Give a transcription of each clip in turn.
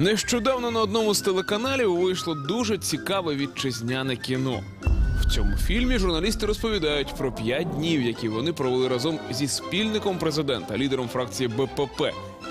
Нещодавно на одному з телеканалів вийшло дуже цікаве вітчизняне кіно. В цьому фільмі журналісти розповідають про п'ять днів, які вони провели разом зі спільником президента, лідером фракції БПП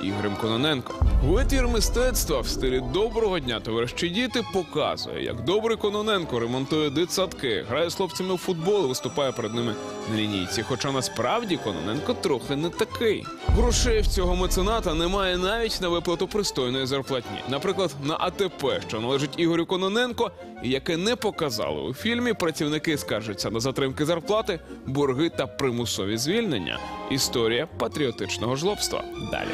Ігорем Кононенко. Витвір мистецтва в стилі доброго дня товариші діти показує, як добрий Кононенко ремонтує дитсадки, грає з хлопцями у футбол і виступає перед ними на лінійці. Хоча насправді Кононенко трохи не такий. Грошей в цього мецената немає навіть на виплату пристойної зарплатні. Наприклад, на АТП, що належить Ігорю Кононенко, яке не показали у фільмі, працівники скаржаться на затримки зарплати, борги та примусові звільнення. Історія патріотичного жлобства. Далі.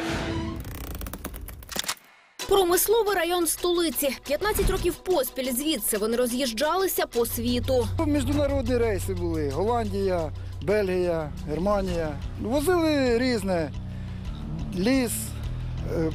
Промисловий район столиці. 15 років поспіль звідси вони роз'їжджалися по світу. Міжнародні рейси були. Голландія, Бельгія, Германія. Возили різне. Ліс,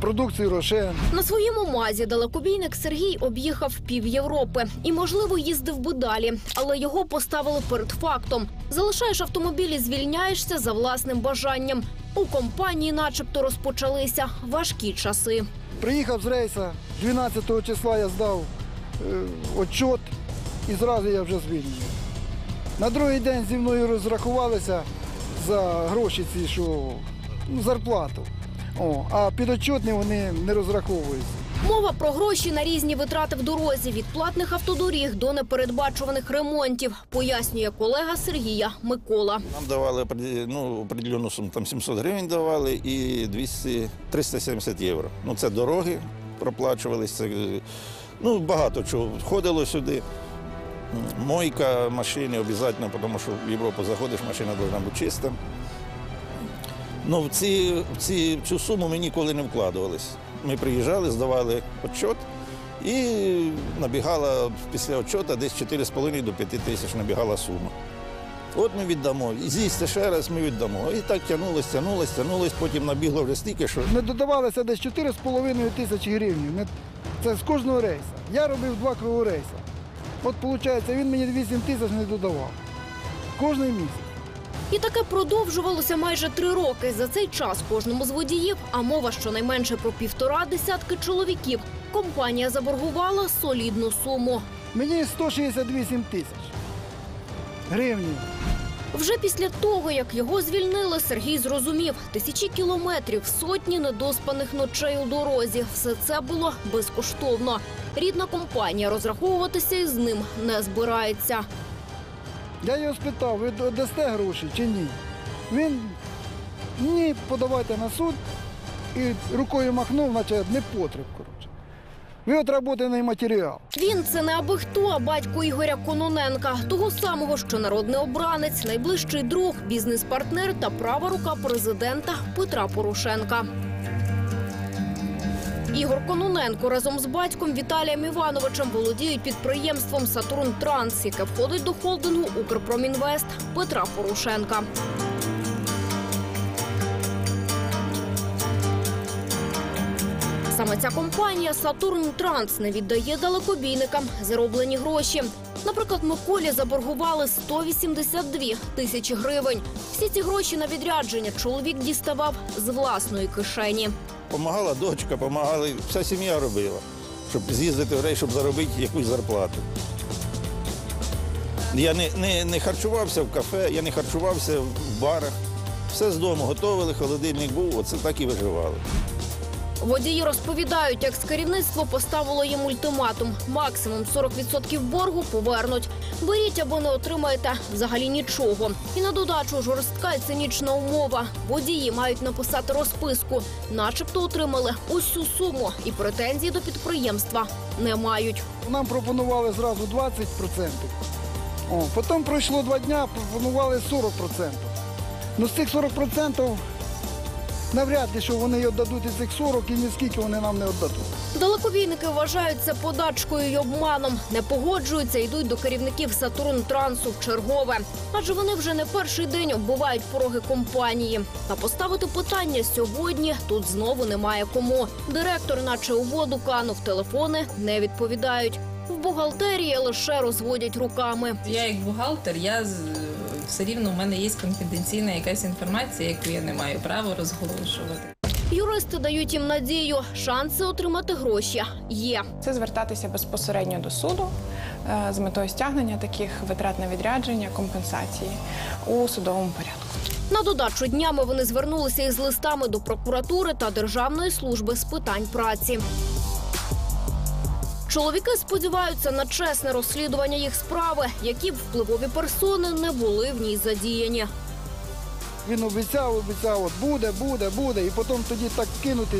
продукцію Рошен. На своєму мазі далекобійник Сергій об'їхав пів Європи і, можливо, їздив би далі, але його поставили перед фактом: залишаєш автомобіль і звільняєшся за власним бажанням. У компанії, начебто, розпочалися важкі часи. Приїхав з рейса, 12 числа я здав е, отчот і зразу я вже звільнений. На другий день зі мною розрахувалися за гроші ці, що ну, зарплату. О, а підотчотні вони не розраховуються. Мова про гроші на різні витрати в дорозі від платних автодоріг до непередбачуваних ремонтів, пояснює колега Сергія Микола. Нам давали ну, определенну суму, там 700 гривень давали і 200, 370 євро. Ну, це дороги проплачувалися, ну, багато чого входило сюди. Мойка машини обов'язково, тому що в Європу заходиш, машина повинна бути чиста. Ну, в, ці, в, ці, в цю суму ми ніколи не вкладувалися. Ми приїжджали, здавали отчет і набігала після отчета десь 4,5 до 5 тисяч набігала сума. От ми віддамо, з'їсти ще раз ми віддамо. І так тягнулось, тягнулось, тягнулось, потім набігло вже стільки, що Не додавалося десь 4,5 тисячі гривень. Не- Це з кожного рейсу. Я робив два круги рейса. От виходить, він мені 8 тисяч не додавав. Кожний місяць. І таке продовжувалося майже три роки. За цей час кожному з водіїв, а мова щонайменше про півтора десятки чоловіків, компанія заборгувала солідну суму. Мені 168 тисяч гривень. Вже після того, як його звільнили, Сергій зрозумів тисячі кілометрів, сотні недоспаних ночей у дорозі. Все це було безкоштовно. Рідна компанія розраховуватися із ним не збирається. Я його спитав, ви дасте гроші чи ні? Він ні, подавайте на суд і рукою махнув, наче не потріб, коротше. Ви отработаний матеріал. Він це не аби хто, а батько Ігоря Кононенка, того самого, що народний обранець, найближчий друг, бізнес-партнер та права рука президента Петра Порошенка. Ігор Кононенко разом з батьком Віталієм Івановичем володіють підприємством Сатурн Транс, яке входить до холдингу Укрпромінвест Петра Порошенка. Саме ця компанія Сатурн Транс не віддає далекобійникам зароблені гроші. Наприклад, Миколі заборгували 182 тисячі гривень. Всі ці гроші на відрядження чоловік діставав з власної кишені. Помагала дочка, допомагали, вся сім'я робила, щоб з'їздити в рейс, щоб заробити якусь зарплату. Я не, не, не харчувався в кафе, я не харчувався в барах. Все з дому готували, холодильник був, оце так і виживали. Водії розповідають, як з керівництво поставило їм ультиматум. Максимум 40% боргу повернуть. Беріть або не отримаєте взагалі нічого. І на додачу жорстка і цинічна умова. Водії мають написати розписку, начебто отримали цю суму, і претензій до підприємства не мають. Нам пропонували зразу 20%. О, потім пройшло два дня, пропонували 40%. Ну з цих 40% навряд ли, що вони віддадуть із цих 40 і ні скільки вони нам не віддадуть. Далекобійники вважають це подачкою й обманом. Не погоджуються, йдуть до керівників Сатурн Трансу в чергове. Адже вони вже не перший день оббивають пороги компанії. Та поставити питання сьогодні тут знову немає кому. Директор, наче у воду канув, телефони не відповідають. В бухгалтерії лише розводять руками. Я як бухгалтер, я все рівно у мене є конфіденційна якась інформація, яку я не маю права розголошувати. Юристи дають їм надію, шанси отримати гроші є. Це звертатися безпосередньо до суду е, з метою стягнення таких витрат на відрядження, компенсації у судовому порядку. На додачу днями вони звернулися із листами до прокуратури та Державної служби з питань праці. Чоловіки сподіваються на чесне розслідування їх справи, які б впливові персони не були в ній задіяні. Він обіцяв, обіцяв, от буде, буде, буде, і потім тоді так кинути